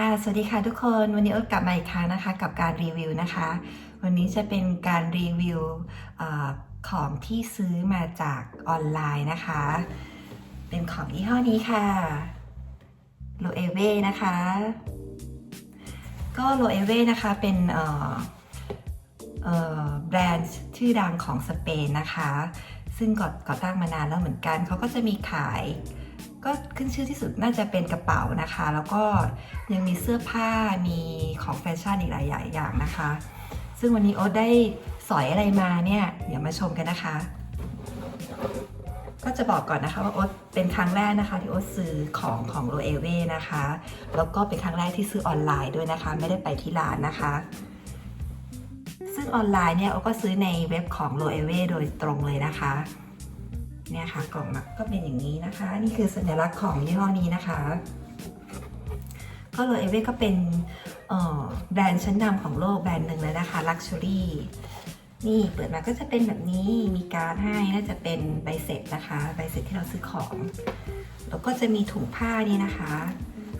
ค่ะ สวัสดีค่ะทุกคน วันนี้โอ๊ตกลับมาอีกครั้งนะคะ กับการรีวิวนะคะ วันนี้จะเป็นการรีวิวอของที่ซื้อมาจากออนไลน์นะคะ เป็นของยี่ห้อนี้ค่ะโลเอเวนะคะ ก็โลเอเวนะคะ เป็นแบรนด์ชื่อดังของสเปนนะคะ ซึ่งก่อก่อตั้งมานานแล้วเหมือนกัน เขาก็จะมีขาย ก็ขึ้นชื่อที่สุดน่าจะเป็นกระเป๋านะคะ แล้วก็ยังมีเสื้อผ้ามีของแฟชั่นอีกหลายอย่างนะคะ ซึ่งวันนี้โอ๊ตได้สอยอะไรมาเนี่ยเดี๋ยวมาชมกันนะคะ ก็จะบอกก่อนนะคะว่าโอ๊ตเป็นครั้งแรกนะคะที่โอ๊ตซื้อของของโรเอเว่นะคะ แล้วก็เป็นครั้งแรกที่ซื้อออนไลน์ด้วยนะคะ ไม่ได้ไปที่ร้านนะคะซึ่งออนไลน์เนี่ยโอ๊ตก็ซื้อในเว็บของโรเอเว่โดยตรงเลยนะคะ เนี่ยค่ะกล่องมาก็เป็นอย่างนี้นะคะ นี่คือสัญลักษณ์ของยี่ห้อนี้นะคะ ก็โรเอเวก็เป็นแบรนด์ชั้นนำของโลกแบรนด์หนึ่งเลยนะคะ Luxury นี่เปิดมาก็จะเป็นแบบนี้มีการดให้น่าจะเป็นใบเสร็จนะคะใบเสร็จที่เราซื้อของ แล้วก็จะมีถุงผ้านี่นะคะ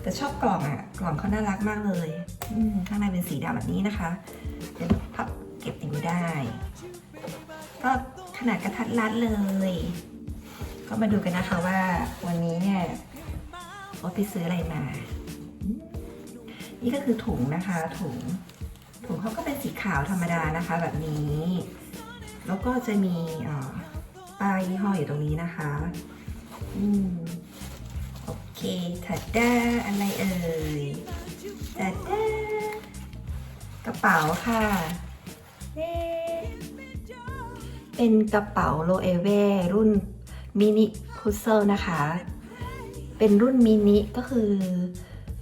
แต่ชอบกล่องอะกล่องเขาน่ารักมากเลยข้างในเป็นสีดำแบบนี้นะคะเป็นพับเก็บอย่างนี้ได้ ก็ขนาดกระทัดรัดเลย ก็มาดูกันนะคะว่าวันนี้เนี่ยโอ๊ตไปซื้ออะไรมา นี่ก็คือถุงนะคะ ถุง ถุงเขาก็เป็นสีขาวธรรมดานะคะ แบบนี้ แล้วก็จะมีป้ายยี่ห้ออยู่ตรงนี้นะคะ อืมโอเคถัดด้าอะไรเอ่ยถัดด้ากระเป๋าค่ะเย้เป็นกระเป๋าโลเอเวรุ่น มินิพุซเซลนะคะ เป็นรุ่นมินิก็คือ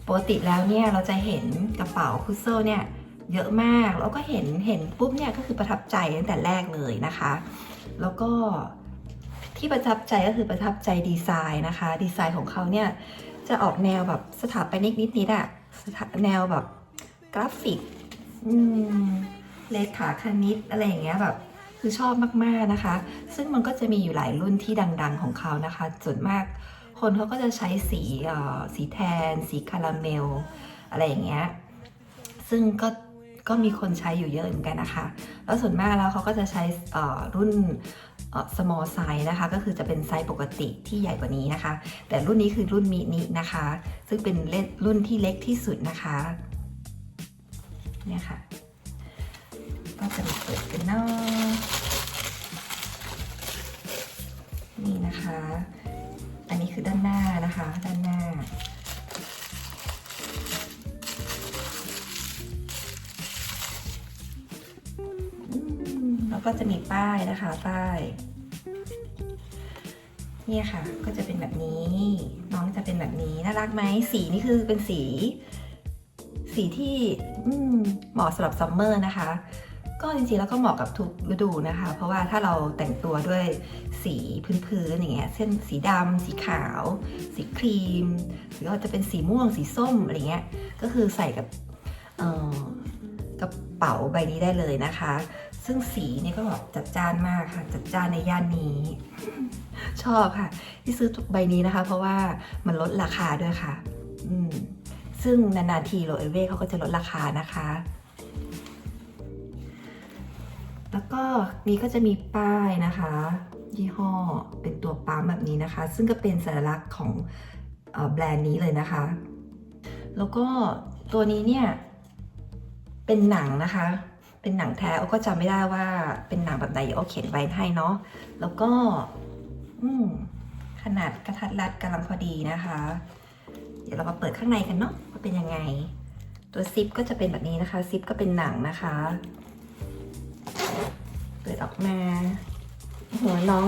ปกติแล้วเนี่ยเราจะเห็นกระเป๋าพุซเซลเนี่ยเยอะมากแล้วก็เห็นเห็นปุ๊บเนี่ยก็คือประทับใจตั้งแต่แรกเลยนะคะ แล้วก็ที่ประทับใจก็คือประทับใจดีไซน์นะคะ ดีไซน์ของเขาเนี่ยจะออกแนวแบบสถาปนิกนิดๆอะแนวแบบกราฟิกเลขาคณิตอะไรอย่างเงี้ยแบบ คือชอบมากๆนะคะ ซึ่งมันก็จะมีอยู่หลายรุ่นที่ดัง ๆ ของเขานะคะ ส่วนมากคนเขาก็จะใช้สีสีแทน สีคาราเมล อะไรอย่างเงี้ย ซึ่งก็ก็มีคนใช้อยู่เยอะเหมือนกันนะคะ แล้วส่วนมากแล้วเขาก็จะใช้รุ่น small size นะคะ ก็คือจะเป็นไซส์ปกติที่ใหญ่กว่านี้นะคะ แต่รุ่นนี้คือรุ่นมินินะคะ ซึ่งเป็นเล่นรุ่นที่เล็กที่สุดนะคะ เนี่ยค่ะ ก็จะมาเปิดกันเนาะนี่นะคะ อันนี้คือด้านหน้านะคะ ด้านหน้า แล้วก็จะมีป้ายนะคะ ป้าย เนี่ยค่ะ ก็จะเป็นแบบนี้ น้องจะเป็นแบบนี้ น่ารักไหม สีนี่คือเป็นสีสีที่เหมาะสำหรับซัมเมอร์นะคะ ก็จริงๆแล้วก็เหมาะกับทุกฤดูนะคะ เพราะว่าถ้าเราแต่งตัวด้วยสีพื้นๆอย่างเงี้ยเช่นสีดำสีขาว สีครีม หรือว่าจะเป็นสีม่วงสีส้มอะไรเงี้ยก็คือใส่กับกระเป๋าใบนี้ได้เลยนะคะ ซึ่งสีนี่ก็แบบจัดจ้านมากค่ะ จัดจ้านในย่านนี้ ชอบค่ะ ที่ซื้อใบนี้นะคะ เพราะว่ามันลดราคาด้วยค่ะ อืมซึ่งนานๆทีโรเอเว่เขาก็จะลดราคานะคะ แล้วก็นี่ก็จะมีป้ายนะคะ ยี่ห้อเป็นตัวปั๊มแบบนี้นะคะ ซึ่งก็เป็นสัญลักษณ์ของอแบรนด์นี้เลยนะคะ แล้วก็ตัวนี้เนี่ย เป็นหนังนะคะ เป็นหนังแท้โอ้ก็จำไม่ได้ว่าเป็นหนังแบบไหนเดี๋ยวโอ้เขียนไว้ให้เนาะแล้วก็ขนาดกระทัดรัดกำลังพอดีนะคะ เดี๋ยวเรามาเปิดข้างในกันเนาะว่าเป็นยังไง ตัวซิปก็จะเป็นแบบนี้นะคะซิปก็เป็นหนังนะคะ เปิดออกมา หัวน้อง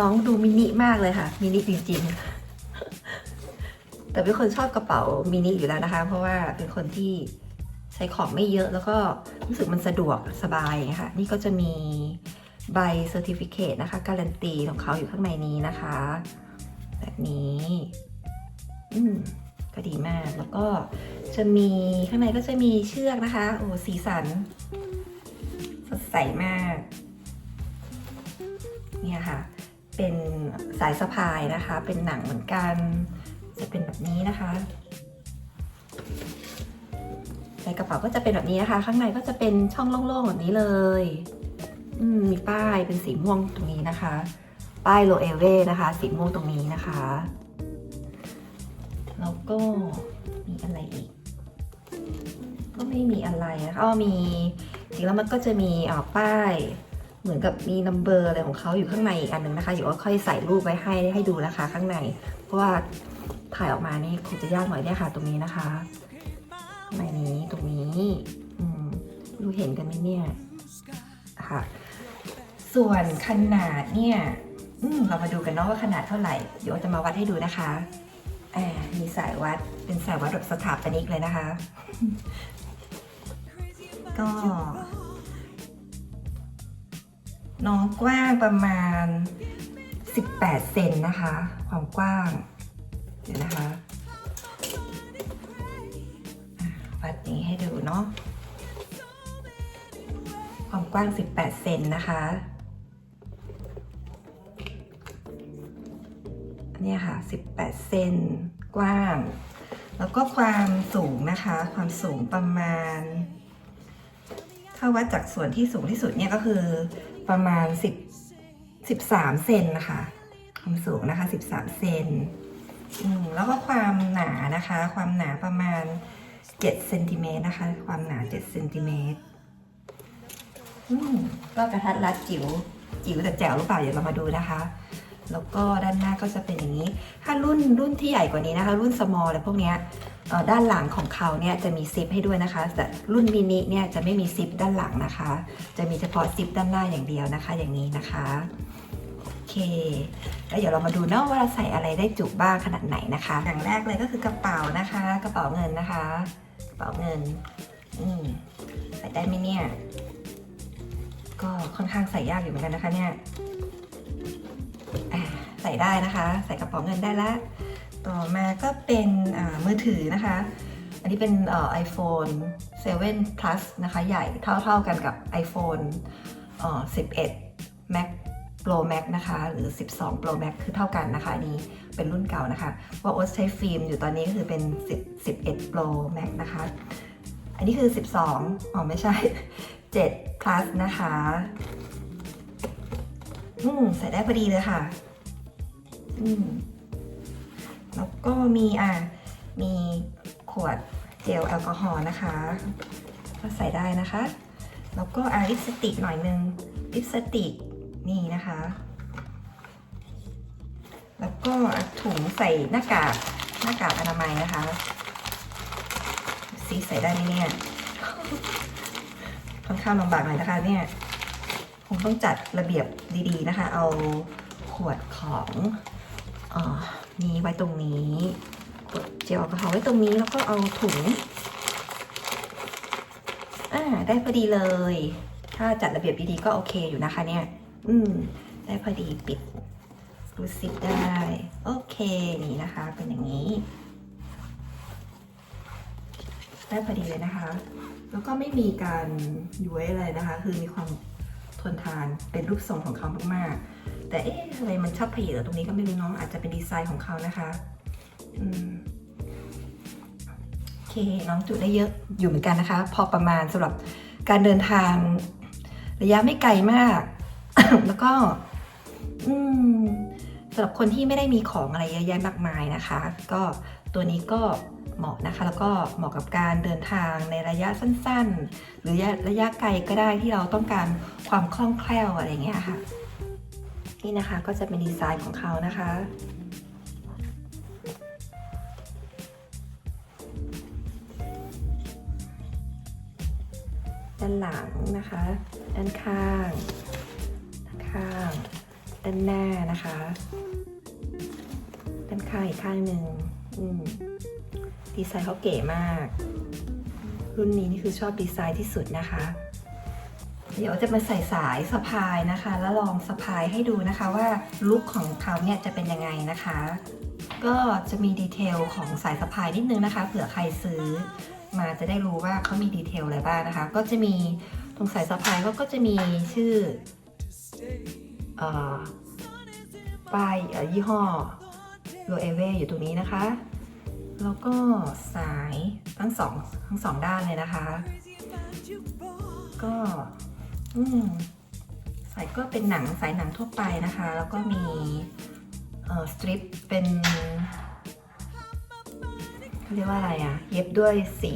น้องดูมินิมากเลยค่ะ มินิจริงๆ แต่เป็นคนชอบกระเป๋ามินิอยู่แล้วนะคะ เพราะว่าเป็นคนที่ใช้ของไม่เยอะแล้วก็รู้สึกมันสะดวกสบายค่ะ นี่ก็จะมีใบเซอร์ติฟิเคตนะคะ การันตีของเขาอยู่ข้างในนี้นะคะ แบบนี้ อืมก็ดีมากแล้วก็จะมีข้างในก็จะมีเชือกนะคะ โอ้สีสัน ใสมาก เนี่ยค่ะ เป็นสายสะพายนะคะ เป็นหนังเหมือนกัน จะเป็นแบบนี้นะคะในกระเป๋าก็จะเป็นแบบนี้นะคะ ข้างในก็จะเป็นช่องโล่งๆแบบนี้เลยมมีป้ายเป็นสีม่วงตรงนี้นะคะ ป้ายโลเอเวนะคะ สีม่วงตรงนี้นะคะ แล้วก็มีอะไรอีก ก็ไม่มีอะไรนะคะอ๋อมี ริงแล้วมันก็จะมีอ่าป้าย เหมือนกับมีนัมเบอร์อะไรของเขาอยู่ข้างในอีกอันหนึ่งนะคะอยู่ว่าค่อยใส่รูปไว้ให้ให้ดูนะคะข้างใน เพราะว่าถ่ายออกมานี่คงจะยากหน่อยเนี่ยค่ะ ตรงนี้นะคะข้างในนี้ตรงนี้อืมดูเห็นกันไหมเนี่ยค่ะ ส่วนขนาดเนี่ยอืมเรามาดูกันเนาะว่าขนาดเท่าไหร่ เดี๋ยวจะมาวัดให้ดูนะคะอ่ามีสายวัดเป็นสายวัดแบบสถาปนิกเลยนะคะ ก็ น้องกว้างประมาณ 18 เซนนะคะ ความกว้าง เดี๋ยวนะคะวัดนี้ให้ดูเนาะความกว้าง 18 เซนนะคะเนี่ยค่ะ 18 เซนกว้าง แล้วก็ความสูงนะคะ ความสูงประมาณ ถ้าวัดจากส่วนที่สูงที่สุดเนี่ยก็คือประมาณ 10 13เซนนะคะความสูงนะคะ 13เซนอืมแล้วก็ความหนานะคะ ความหนาประมาณ7เซนติเมตรนะคะ ความหนา7เซนติเมตรอืมก็กระทัดรัดจิ๋วจิ๋วแต่แจ๋วหรือเปล่าเดี๋ยวเรามาดูนะคะ แล้วก็ด้านหน้าก็จะเป็นอย่างนี้ ถ้ารุ่นรุ่นที่ใหญ่กว่านี้นะคะ รุ่น small อะไรพวกเนี้ยด้านหลังของเขาเนี่ยจะมีซิปให้ด้วยนะคะ แต่รุ่นมินิเนี่ยจะไม่มีซิปด้านหลังนะคะ จะมีเฉพาะซิปด้านหน้าอย่างเดียวนะคะ อย่างนี้นะคะโอเค แล้วเดี๋ยวเรามาดูเนาะว่าเราใส่อะไรได้จุบ้างขนาดไหนนะคะ อย่างแรกเลยก็คือกระเป๋านะคะ กระเป๋าเงินนะคะ กระเป๋าเงินอืมใส่ได้ไหมเนี่ย ก็ค่อนข้างใส่ยากอยู่เหมือนกันนะคะเนี่ย ใส่ได้นะคะ ใส่กระเป๋าเงินได้แล้วต่อมาก็เป็นมือถือนะคะ อันนี้เป็นเอ่อ iPhone 7 Plus นะคะ ใหญ่เท่าๆกันกับ iPhone เอ่อ11 Max Pro Max นะคะ หรือ 12 Pro Max คือเท่ากันนะคะนนี้เป็นรุ่นเก่านะคะเพราโอ๊ตใช้ฟิล์มอยู่ตอนนี้ก็คือเป็น 10 11 Pro Max นะคะ อันนี้คือ 12อ๋อไม่ใช่ 7 plus นะคะ อืม ใส่ได้พอดีเลยค่ะ อืมแล้วก็มีอะ มีขวดเจลแอลกอฮอล์นะคะ ก็ใส่ได้นะคะ แล้วก็อาลิปสติกหน่อยนึงลิปสติกนี่นะคะ แล้วก็ถุงใส่หน้ากากหน้ากากอนามัยนะคะซิใส่ได้ไหมเนี่ยค่อนข้างลำบากหน่อยนะคะเนี่ยคงต้องจัดระเบียบดีๆนะคะ เอาขวดของ นี้ไว้ตรงนี้ขวดเจลแอลกอฮอล์ไว้ตรงนี้แล้วก็เอาถุงอ่าได้พอดีเลย ถ้าจัดระเบียบดีๆก็โอเคอยู่นะคะเนี่ย อืม ได้พอดีปิดรูซิปได้ โอเคนี่นะคะ เป็นอย่างนี้ ได้พอดีเลยนะคะ แล้วก็ไม่มีการย้วยอะไรนะคะ คือมีความทนทานเป็นรูปทรงของเขามากๆ แต่เอ๊ะทำไมมันชอบเพเหตรงนี้ก็ไม่รู้เน้องอาจจะเป็นดีไซน์ของเขานะคะอืมโอเคน้องจุได้เยอะอยู่เหมือนกันนะคะ พอประมาณสำหรับการเดินทางระยะไม่ไกลมาก แล้วก็อืมสำหรับคนที่ไม่ได้มีของอะไรเยอะแยะมากมายนะคะ ก็ตัวนี้ก็เหมาะนะคะ แล้วก็เหมาะกับการเดินทางในระยะสั้น ๆ หรือระยะไกลก็ได้ที่เราต้องการความคล่องแคล่วอะไรเงี้ยค่ะ นี่นะคะก็จะเป็นดีไซน์ของเขานะคะ ด้านหลังนะคะ ด้านข้างด้านข้าง ด้านหน้านะคะ ด้านข้างอีกข้างหนึ่งดีไซน์เขาเก๋มาก รุ่นนี้นี่คือชอบดีไซน์ที่สุดนะคะ เดี๋ยวจะมาใส่สายสะพายนะคะ แล้วลองสะพายให้ดูนะคะว่าลุคของเขาเนี่ยจะเป็นยังไงนะคะ ก็จะมีดีเทลของสายสะพายนิดนึงนะคะเผื่อใครซื้อ มาจะได้รู้ว่าเขามีดีเทลอะไรบ้างนะคะ ก็จะมีตรงสายสะพายก็ก็จะมีชื่อป้ายยี่ห้อโรเอเวอยู่ตรงนี้นะคะ แล้วก็สายทั้งสองทั้งสองด้านเลยนะคะ ก็ สายก็เป็นหนังสายหนังทั่วไปนะคะ แล้วก็มีสตริปเป็นเรียกว่าอะไรอะเย็บด้วยสี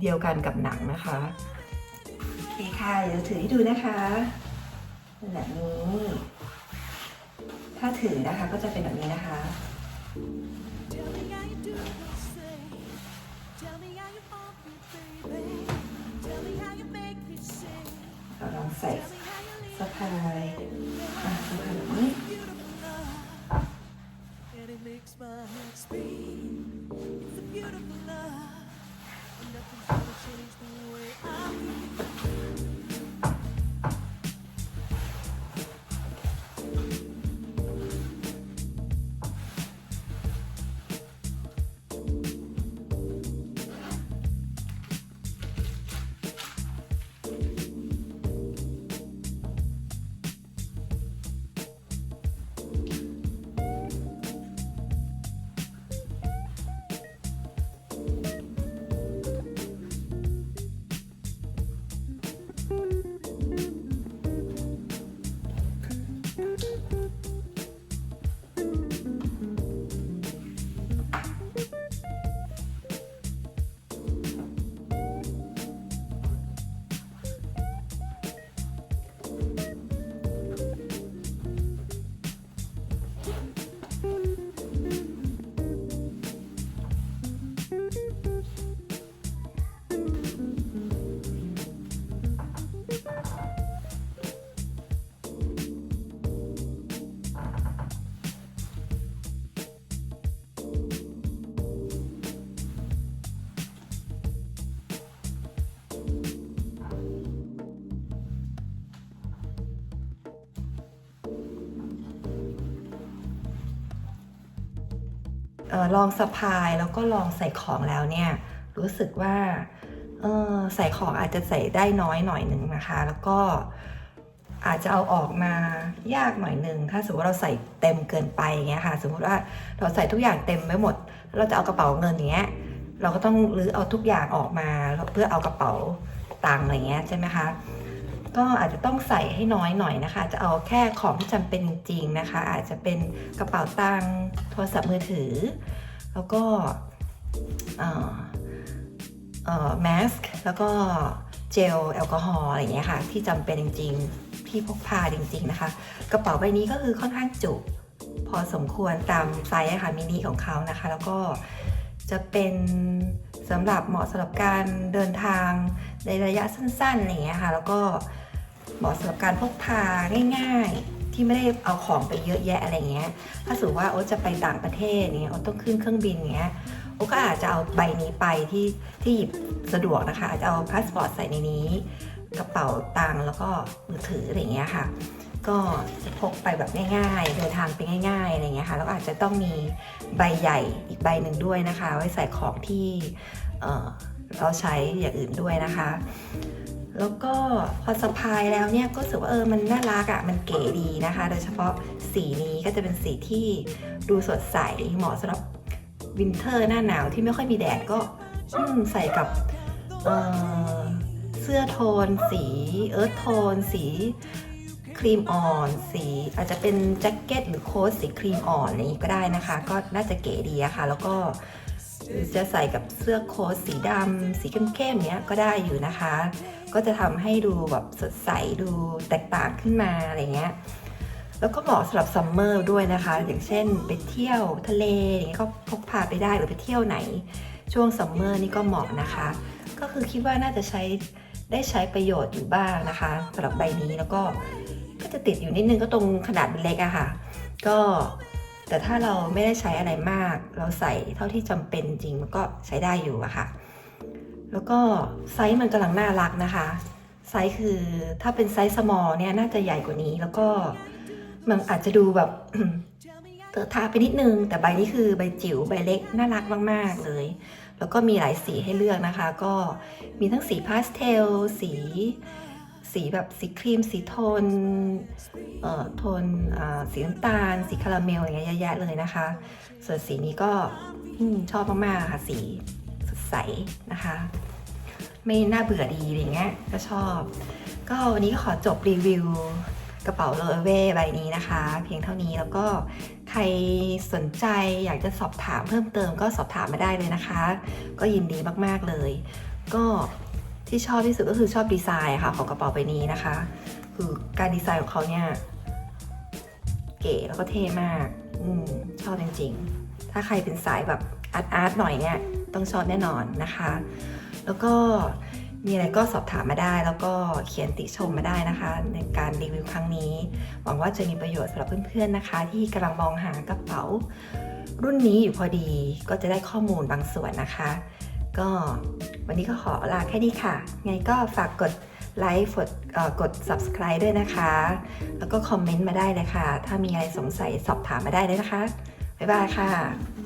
เดียวกันกับหนังนะคะโอเคค่ะเดี๋ยวถือให้ดูนะคะแบบนี้ ถ้าถือนะคะก็จะเป็นแบบนี้นะคะ sing. เราลองใส่ Tell me how you leave สะพายอะสะพายแบบนี้ ลองสะพายแล้วก็ลองใส่ของแล้วเนี่ยรู้สึกว่าออใส่ของอาจจะใส่ได้น้อยหน่อยหนึ่งนะคะ แล้วก็อาจจะเอาออกมายากหน่อยหนึ่งถ้าสมมติว่าเราใส่เต็มเกินไปอย่างเงี้ยค่ะ สมมติว่าเราใส่ทุกอย่างเต็มไม่หมด เราจะเอากระเป๋าเงินอย่างเงี้ยเราก็ต้องรื้อเอาทุกอย่างออกมาเพื่อเอากระเป๋าตังค์อะไรเงี้ยใช่ไหมคะ ก็อาจจะต้องใส่ให้น้อยหน่อยนะคะ จะเอาแค่ของที่จำเป็นจริงๆนะคะ อาจจะเป็นกระเป๋าตังค์โทรศัพท์มือถือ แล้วก็เอ่อเอ่อแมสก์แล้วก็เจลแอลกอฮอล์อะไรอย่างเงี้ยค่ะ ที่จำเป็นจริงๆ ที่พกพาจริง ๆนะคะ กระเป๋าใบนี้ก็คือค่อนข้างจุ พอสมควรตามไซส์ค่ะมินิของเขานะคะ แล้วก็จะเป็นสำหรับเหมาะสำหรับการเดินทางในระยะสั้นๆอะไรอย่างเงี้ยค่ะ แล้วก็ เหมาะสำหรับการพกพาง่าย ๆ ที่ไม่ได้เอาของไปเยอะแยะอะไรเงี้ย ถ้าสมมติว่าโอ๊ตจะไปต่างประเทศเนี้ยโอ๊ตต้องขึ้นเครื่องบินเงี้ยโอ๊ตก็อาจจะเอาใบนี้ไปที่ที่หยิบสะดวกนะคะ อาจจะเอาพาสปอร์ตใส่ในนี้ กระเป๋าตังค์แล้วก็มือถืออะไรเงี้ยค่ะก็จะพกไปแบบง่ายๆ เดินทางไปง่ายๆ อะไรเงี้ยค่ะ แล้วอาจจะต้องมีใบใหญ่อีกใบหนึ่งด้วยนะคะ ไว้ใส่ของที่เอ่อเราใช้อย่างอื่นด้วยนะคะ แล้วก็พอสะพายแล้วเนี่ยก็รู้สึกว่าเออมันน่ารักอะ่ะมันเก๋ดีนะคะ โดยเฉพาะสีนี้ก็จะเป็นสีที่ดูสดใสเหมาะสำหรับวินเทอร์หน้าหนาวที่ไม่ค่อยมีแดดก็ใส่กับเเสื้อโทน สีเอิร์ธโทน สีครีมอ่อน สีอาจจะเป็นแจ็คเก็ตหรือโค้ทสีครีมอ่อนอะไรนี้ก็ได้นะคะ ก็น่าจะเก๋ดีอะค่ะ แล้วก็จะใส่กับเสื้อโค้ทสีดำสีเข้มๆเนี้ยก็ได้อยู่นะคะ ก็จะทำให้ดูแบบสดใสดูแตกต่างขึ้นมาอะไรเงี้ยแล้วก็เหมาะสำหรับซัมเมอร์ด้วยนะคะ อย่างเช่นไปเที่ยวทะเลอย่างเงี้ยก็พกพาไปได้หรือไปเที่ยวไหน ช่วงซัมเมอร์นี่ก็เหมาะนะคะ ก็คือคิดว่าน่าจะใช้ได้ใช้ประโยชน์อยู่บ้างนะคะสำหรับใบนี้แล้วก็ก็จะติดอยู่นิดนึงก็ตรงขนาดเล็กอะค่ะ ก็แต่ถ้าเราไม่ได้ใช้อะไรมาก เราใส่เท่าที่จำเป็นจริงมันก็ใช้ได้อยู่อะค่ะ แล้วก็ไซส์มันกำลังน่ารักนะคะ ไซส์คือถ้าเป็นไซส์ small เนี่ยน่าจะใหญ่กว่านี้ แล้วก็มันอาจจะดูแบบเตอะทาไปนิดนึง แต่ใบนี้คือใบจิ๋วใบเล็กน่ารักมากๆเลย แล้วก็มีหลายสีให้เลือกนะคะ ก็มีทั้งสีพาสเทล สีสีแบบสีครีม สีโทน เอ่อ โทนอ่าสีน้ำตาล สีคาราเมลอย่างเงี้ยเยอะแยะเลยนะคะ ส่วนสีนี้ก็อชอบมากๆค่ะสี ใสนะคะ ไม่น่าเบื่อดีอะไรเงี้ยก็ชอบ ก็วันนี้ขอจบรีวิวกระเป๋าโรเวใบนี้นะคะ เพียงเท่านี้แล้วก็ใครสนใจอยากจะสอบถามเพิ่มเติมก็สอบถามมาได้เลยนะคะ ก็ยินดีมากๆเลย ก็ที่ชอบที่สุดก็คือชอบดีไซน์ค่ะของกระเป๋าใบนี้นะคะ คือการดีไซน์ของเขาเนี่ยเก๋แล้วก็เท่มาก อืมชอบจริงๆ ถ้าใครเป็นสายแบบอาร์ตอาร์ตหน่อยเนี่ย ต้องชอบแน่นอนนะคะ แล้วก็มีอะไรก็สอบถามมาได้ แล้วก็เขียนติชมมาได้นะคะ ในการรีวิวครั้งนี้ หวังว่าจะมีประโยชน์สำหรับเพื่อนๆนะคะ ที่กำลังมองหากระเป๋า รุ่นนี้อยู่พอดีก็จะได้ข้อมูลบางส่วนนะคะ ก็วันนี้ก็ขอลาแค่นี้ค่ะ ไงก็ฝากกดไลค์กดกด subscribe ด้วยนะคะ แล้วก็คอมเมนต์มาได้เลยค่ะ ถ้ามีอะไรสงสัยสอบถามมาได้เลยนะคะ บ๊ายบายค่ะ